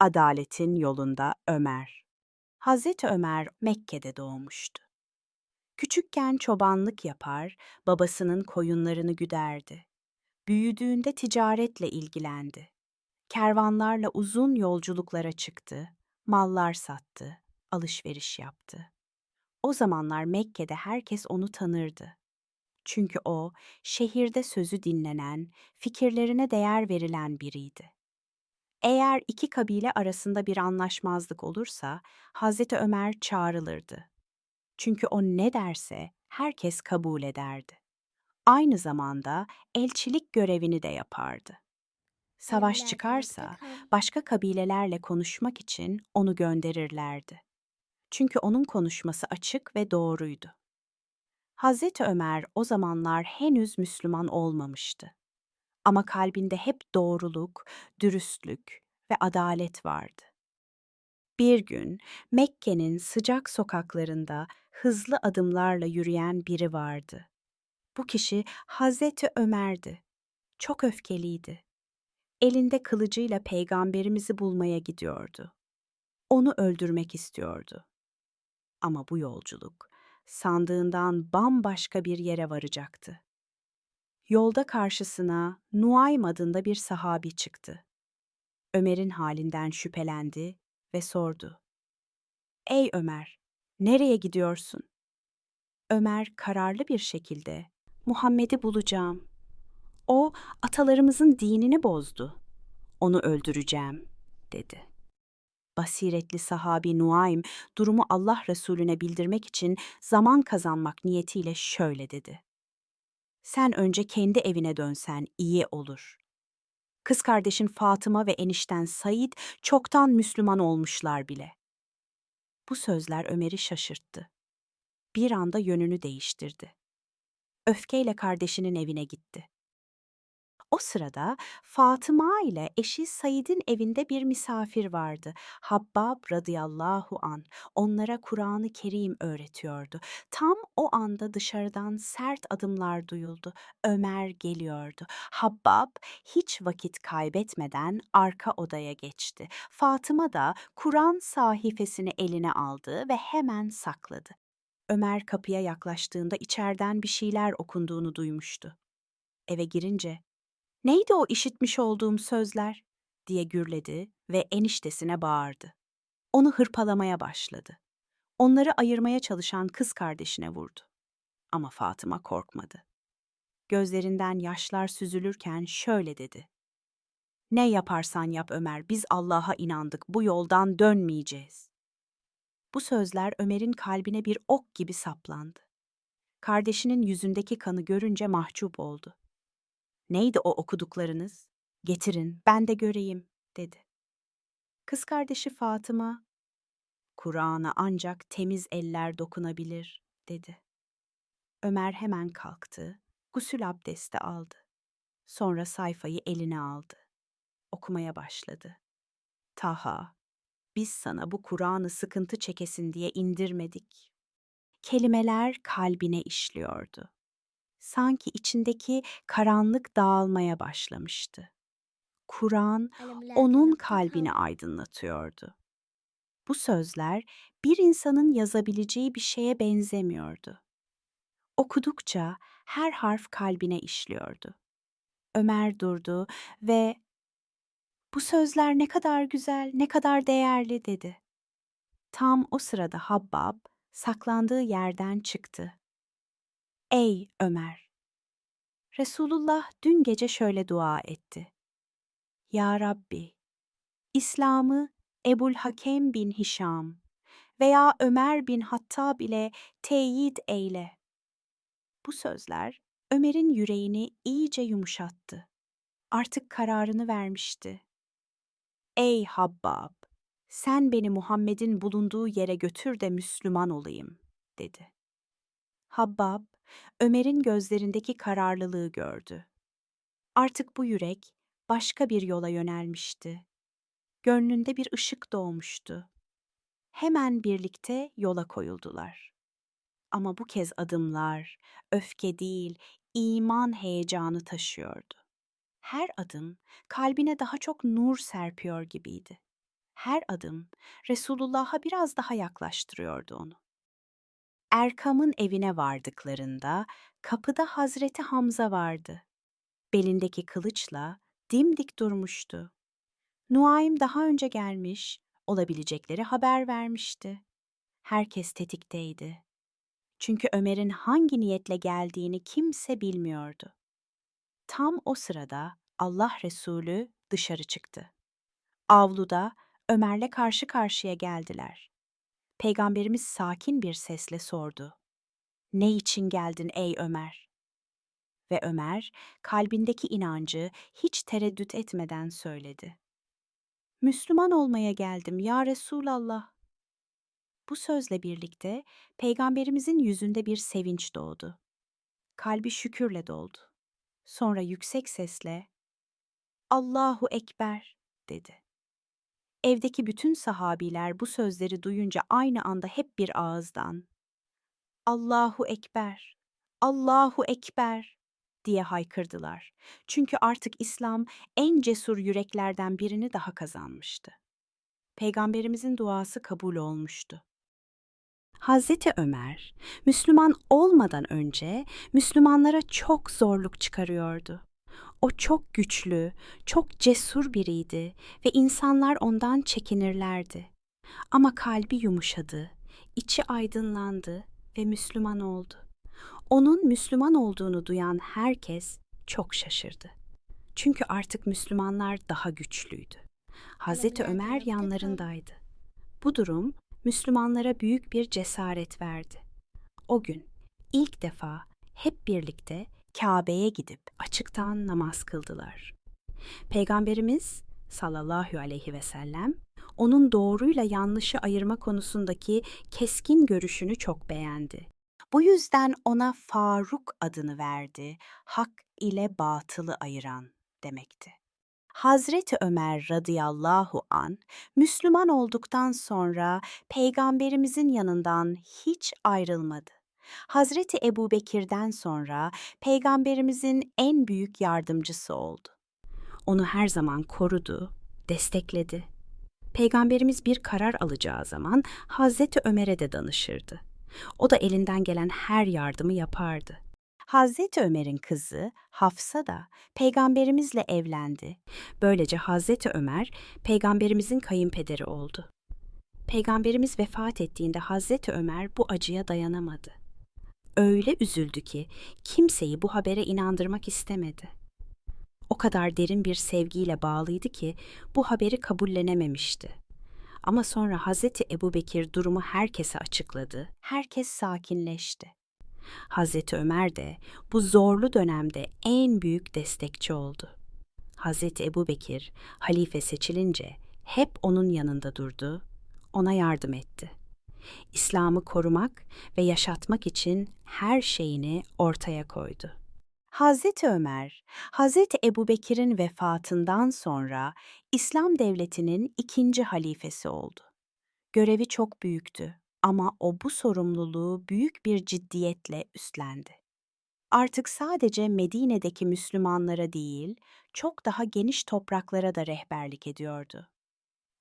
Adaletin yolunda Ömer. Hazreti Ömer Mekke'de doğmuştu. Küçükken çobanlık yapar, babasının koyunlarını güderdi. Büyüdüğünde ticaretle ilgilendi. Kervanlarla uzun yolculuklara çıktı, mallar sattı, alışveriş yaptı. O zamanlar Mekke'de herkes onu tanırdı. Çünkü o şehirde sözü dinlenen, fikirlerine değer verilen biriydi. Eğer iki kabile arasında bir anlaşmazlık olursa Hazreti Ömer çağrılırdı. Çünkü o ne derse herkes kabul ederdi. Aynı zamanda elçilik görevini de yapardı. Savaş çıkarsa başka kabilelerle konuşmak için onu gönderirlerdi. Çünkü onun konuşması açık ve doğruydu. Hazreti Ömer o zamanlar henüz Müslüman olmamıştı. Ama kalbinde hep doğruluk, dürüstlük ve adalet vardı. Bir gün Mekke'nin sıcak sokaklarında hızlı adımlarla yürüyen biri vardı. Bu kişi Hazreti Ömer'di. Çok öfkeliydi. Elinde kılıcıyla peygamberimizi bulmaya gidiyordu. Onu öldürmek istiyordu. Ama bu yolculuk sandığından bambaşka bir yere varacaktı. Yolda karşısına Nuaym adında bir sahabi çıktı. Ömer'in halinden şüphelendi ve sordu. Ey Ömer, nereye gidiyorsun? Ömer kararlı bir şekilde Muhammed'i bulacağım. O atalarımızın dinini bozdu. Onu öldüreceğim, dedi. Basiretli sahabi Nuaym durumu Allah Resulüne bildirmek için zaman kazanmak niyetiyle şöyle dedi. Sen önce kendi evine dönsen iyi olur. Kız kardeşin Fatıma ve enişten Said çoktan Müslüman olmuşlar bile. Bu sözler Ömer'i şaşırttı. Bir anda yönünü değiştirdi. Öfkeyle kardeşinin evine gitti. O sırada Fatıma ile eşi Said'in evinde bir misafir vardı. Habbab radıyallahu an onlara Kur'an-ı Kerim öğretiyordu. Tam o anda dışarıdan sert adımlar duyuldu. Ömer geliyordu. Habbab hiç vakit kaybetmeden arka odaya geçti. Fatıma da Kur'an sahifesini eline aldı ve hemen sakladı. Ömer kapıya yaklaştığında içeriden bir şeyler okunduğunu duymuştu. Eve girince Neydi o işitmiş olduğum sözler? diye gürledi ve eniştesine bağırdı. Onu hırpalamaya başladı. Onları ayırmaya çalışan kız kardeşine vurdu. Ama Fatıma korkmadı. Gözlerinden yaşlar süzülürken şöyle dedi. Ne yaparsan yap Ömer, biz Allah'a inandık, bu yoldan dönmeyeceğiz. Bu sözler Ömer'in kalbine bir ok gibi saplandı. Kardeşinin yüzündeki kanı görünce mahcup oldu. Neydi o okuduklarınız? Getirin, ben de göreyim, dedi. Kız kardeşi Fatıma, Kur'an'a ancak temiz eller dokunabilir, dedi. Ömer hemen kalktı, gusül abdesti aldı. Sonra sayfayı eline aldı. Okumaya başladı. Taha, biz sana bu Kur'an'ı sıkıntı çekesin diye indirmedik. Kelimeler kalbine işliyordu sanki içindeki karanlık dağılmaya başlamıştı. Kur'an onun kalbini kal- aydınlatıyordu. Bu sözler bir insanın yazabileceği bir şeye benzemiyordu. Okudukça her harf kalbine işliyordu. Ömer durdu ve "Bu sözler ne kadar güzel, ne kadar değerli." dedi. Tam o sırada Habbab saklandığı yerden çıktı. "Ey Ömer, Resulullah dün gece şöyle dua etti. Ya Rabbi, İslam'ı Ebul Hakem bin Hişam veya Ömer bin Hattab ile teyit eyle. Bu sözler Ömer'in yüreğini iyice yumuşattı. Artık kararını vermişti. Ey Habbab, sen beni Muhammed'in bulunduğu yere götür de Müslüman olayım, dedi. Habbab, Ömer'in gözlerindeki kararlılığı gördü. Artık bu yürek başka bir yola yönelmişti. Gönlünde bir ışık doğmuştu. Hemen birlikte yola koyuldular. Ama bu kez adımlar öfke değil, iman heyecanı taşıyordu. Her adım kalbine daha çok nur serpiyor gibiydi. Her adım Resulullah'a biraz daha yaklaştırıyordu onu. Erkam'ın evine vardıklarında kapıda Hazreti Hamza vardı. Belindeki kılıçla dimdik durmuştu. Nuaym daha önce gelmiş, olabilecekleri haber vermişti. Herkes tetikteydi. Çünkü Ömer'in hangi niyetle geldiğini kimse bilmiyordu. Tam o sırada Allah Resulü dışarı çıktı. Avluda Ömer'le karşı karşıya geldiler. Peygamberimiz sakin bir sesle sordu. Ne için geldin ey Ömer? Ve Ömer kalbindeki inancı hiç tereddüt etmeden söyledi. Müslüman olmaya geldim ya Resulallah. Bu sözle birlikte peygamberimizin yüzünde bir sevinç doğdu. Kalbi şükürle doldu. Sonra yüksek sesle Allahu Ekber dedi. Evdeki bütün sahabiler bu sözleri duyunca aynı anda hep bir ağızdan Allahu Ekber, Allahu Ekber diye haykırdılar. Çünkü artık İslam en cesur yüreklerden birini daha kazanmıştı. Peygamberimizin duası kabul olmuştu. Hazreti Ömer, Müslüman olmadan önce Müslümanlara çok zorluk çıkarıyordu. O çok güçlü, çok cesur biriydi ve insanlar ondan çekinirlerdi. Ama kalbi yumuşadı, içi aydınlandı ve Müslüman oldu. Onun Müslüman olduğunu duyan herkes çok şaşırdı. Çünkü artık Müslümanlar daha güçlüydü. Hazreti Ömer yanlarındaydı. Bu durum Müslümanlara büyük bir cesaret verdi. O gün ilk defa hep birlikte Kabe'ye gidip açıktan namaz kıldılar. Peygamberimiz sallallahu aleyhi ve sellem onun doğruyla yanlışı ayırma konusundaki keskin görüşünü çok beğendi. Bu yüzden ona Faruk adını verdi, hak ile batılı ayıran demekti. Hazreti Ömer radıyallahu an Müslüman olduktan sonra peygamberimizin yanından hiç ayrılmadı. Hazreti Ebu Bekir'den sonra peygamberimizin en büyük yardımcısı oldu. Onu her zaman korudu, destekledi. Peygamberimiz bir karar alacağı zaman Hazreti Ömer'e de danışırdı. O da elinden gelen her yardımı yapardı. Hazreti Ömer'in kızı Hafsa da peygamberimizle evlendi. Böylece Hazreti Ömer peygamberimizin kayınpederi oldu. Peygamberimiz vefat ettiğinde Hazreti Ömer bu acıya dayanamadı. Öyle üzüldü ki kimseyi bu habere inandırmak istemedi. O kadar derin bir sevgiyle bağlıydı ki bu haberi kabullenememişti. Ama sonra Hazreti Ebubekir durumu herkese açıkladı. Herkes sakinleşti. Hazreti Ömer de bu zorlu dönemde en büyük destekçi oldu. Hazreti Ebubekir halife seçilince hep onun yanında durdu, ona yardım etti. İslam'ı korumak ve yaşatmak için her şeyini ortaya koydu. Hazreti Ömer, Hazreti Ebubekir'in vefatından sonra İslam devletinin ikinci halifesi oldu. Görevi çok büyüktü ama o bu sorumluluğu büyük bir ciddiyetle üstlendi. Artık sadece Medine'deki Müslümanlara değil, çok daha geniş topraklara da rehberlik ediyordu.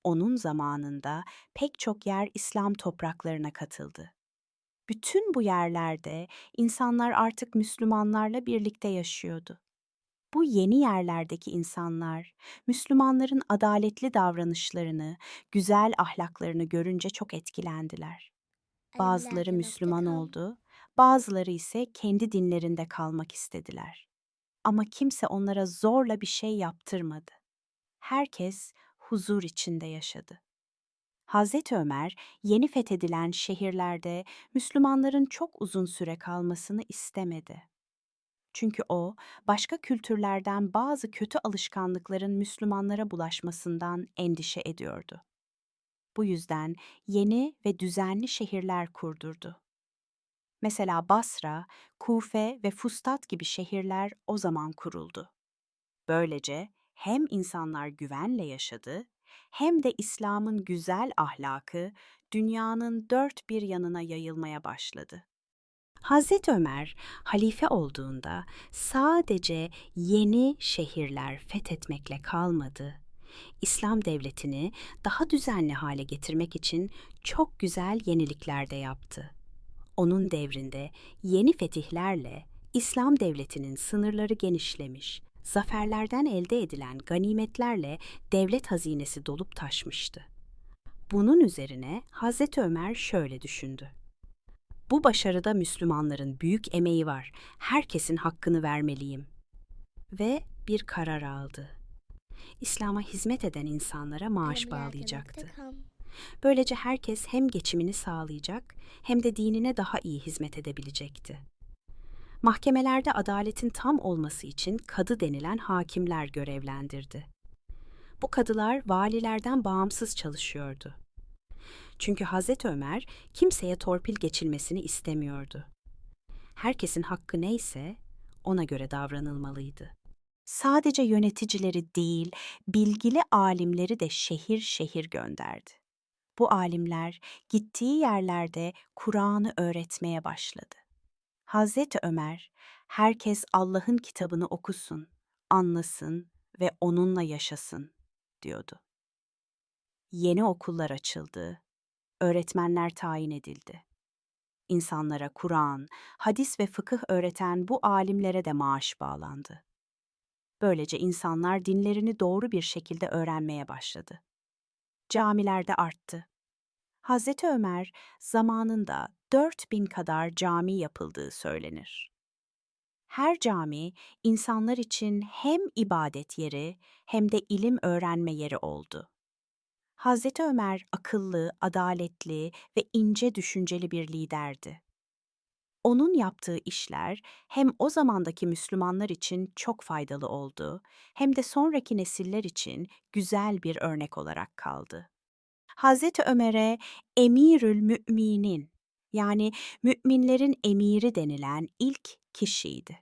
Onun zamanında pek çok yer İslam topraklarına katıldı. Bütün bu yerlerde insanlar artık Müslümanlarla birlikte yaşıyordu. Bu yeni yerlerdeki insanlar Müslümanların adaletli davranışlarını, güzel ahlaklarını görünce çok etkilendiler. Bazıları Müslüman oldu, bazıları ise kendi dinlerinde kalmak istediler. Ama kimse onlara zorla bir şey yaptırmadı. Herkes huzur içinde yaşadı. Hazreti Ömer yeni fethedilen şehirlerde Müslümanların çok uzun süre kalmasını istemedi. Çünkü o başka kültürlerden bazı kötü alışkanlıkların Müslümanlara bulaşmasından endişe ediyordu. Bu yüzden yeni ve düzenli şehirler kurdurdu. Mesela Basra, Kufe ve Fustat gibi şehirler o zaman kuruldu. Böylece hem insanlar güvenle yaşadı hem de İslam'ın güzel ahlakı dünyanın dört bir yanına yayılmaya başladı. Hazreti Ömer halife olduğunda sadece yeni şehirler fethetmekle kalmadı. İslam devletini daha düzenli hale getirmek için çok güzel yenilikler de yaptı. Onun devrinde yeni fetihlerle İslam devletinin sınırları genişlemiş, zaferlerden elde edilen ganimetlerle devlet hazinesi dolup taşmıştı. Bunun üzerine Hazreti Ömer şöyle düşündü. Bu başarıda Müslümanların büyük emeği var. Herkesin hakkını vermeliyim. Ve bir karar aldı. İslam'a hizmet eden insanlara maaş bağlayacaktı. Böylece herkes hem geçimini sağlayacak hem de dinine daha iyi hizmet edebilecekti. Mahkemelerde adaletin tam olması için kadı denilen hakimler görevlendirdi. Bu kadılar valilerden bağımsız çalışıyordu. Çünkü Hazreti Ömer kimseye torpil geçilmesini istemiyordu. Herkesin hakkı neyse ona göre davranılmalıydı. Sadece yöneticileri değil, bilgili alimleri de şehir şehir gönderdi. Bu alimler gittiği yerlerde Kur'an'ı öğretmeye başladı. Hazreti Ömer, herkes Allah'ın kitabını okusun, anlasın ve onunla yaşasın diyordu. Yeni okullar açıldı, öğretmenler tayin edildi. İnsanlara Kur'an, hadis ve fıkıh öğreten bu alimlere de maaş bağlandı. Böylece insanlar dinlerini doğru bir şekilde öğrenmeye başladı. Camilerde arttı. Hazreti Ömer zamanında 4000 kadar cami yapıldığı söylenir. Her cami insanlar için hem ibadet yeri hem de ilim öğrenme yeri oldu. Hazreti Ömer akıllı, adaletli ve ince düşünceli bir liderdi. Onun yaptığı işler hem o zamandaki Müslümanlar için çok faydalı oldu, hem de sonraki nesiller için güzel bir örnek olarak kaldı. Hazreti Ömer'e Emirül Müminin yani müminlerin emiri denilen ilk kişiydi.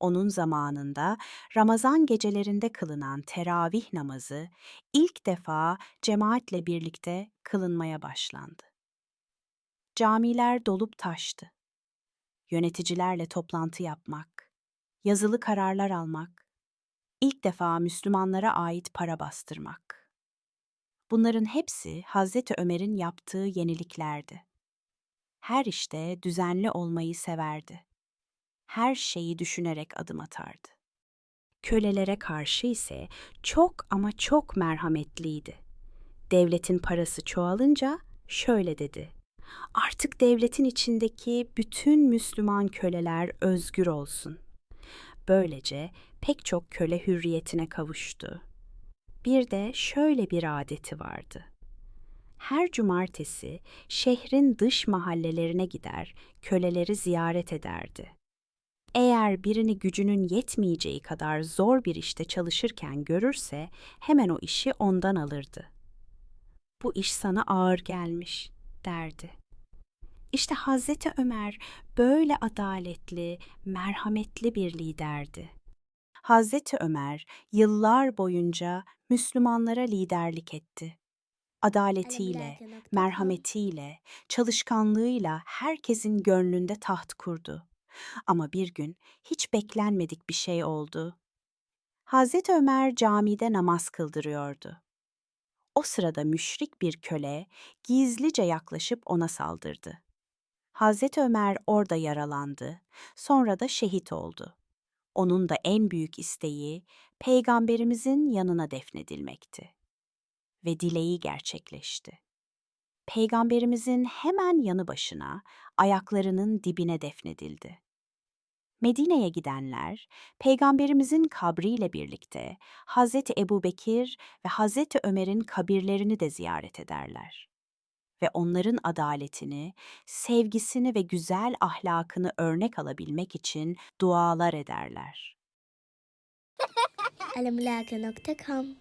Onun zamanında Ramazan gecelerinde kılınan teravih namazı ilk defa cemaatle birlikte kılınmaya başlandı. Camiler dolup taştı. Yöneticilerle toplantı yapmak, yazılı kararlar almak, ilk defa Müslümanlara ait para bastırmak. Bunların hepsi Hazreti Ömer'in yaptığı yeniliklerdi. Her işte düzenli olmayı severdi her şeyi düşünerek adım atardı. Kölelere karşı ise çok ama çok merhametliydi. Devletin parası çoğalınca şöyle dedi. Artık devletin içindeki bütün Müslüman köleler özgür olsun. Böylece pek çok köle hürriyetine kavuştu. Bir de şöyle bir adeti vardı. Her cumartesi şehrin dış mahallelerine gider, köleleri ziyaret ederdi. Eğer birini gücünün yetmeyeceği kadar zor bir işte çalışırken görürse hemen o işi ondan alırdı. Bu iş sana ağır gelmiş derdi. İşte Hazreti Ömer böyle adaletli, merhametli bir liderdi. Hazreti Ömer yıllar boyunca Müslümanlara liderlik etti. Adaletiyle, merhametiyle, çalışkanlığıyla herkesin gönlünde taht kurdu. Ama bir gün hiç beklenmedik bir şey oldu. Hazreti Ömer camide namaz kıldırıyordu. O sırada müşrik bir köle gizlice yaklaşıp ona saldırdı. Hazreti Ömer orada yaralandı, sonra da şehit oldu. Onun da en büyük isteği peygamberimizin yanına defnedilmekti. Ve dileği gerçekleşti. Peygamberimizin hemen yanı başına, ayaklarının dibine defnedildi. Medine'ye gidenler, Peygamberimizin kabriyle birlikte Hazreti Ebubekir ve Hazreti Ömer'in kabirlerini de ziyaret ederler. Ve onların adaletini, sevgisini ve güzel ahlakını örnek alabilmek için dualar ederler. alamlaga.com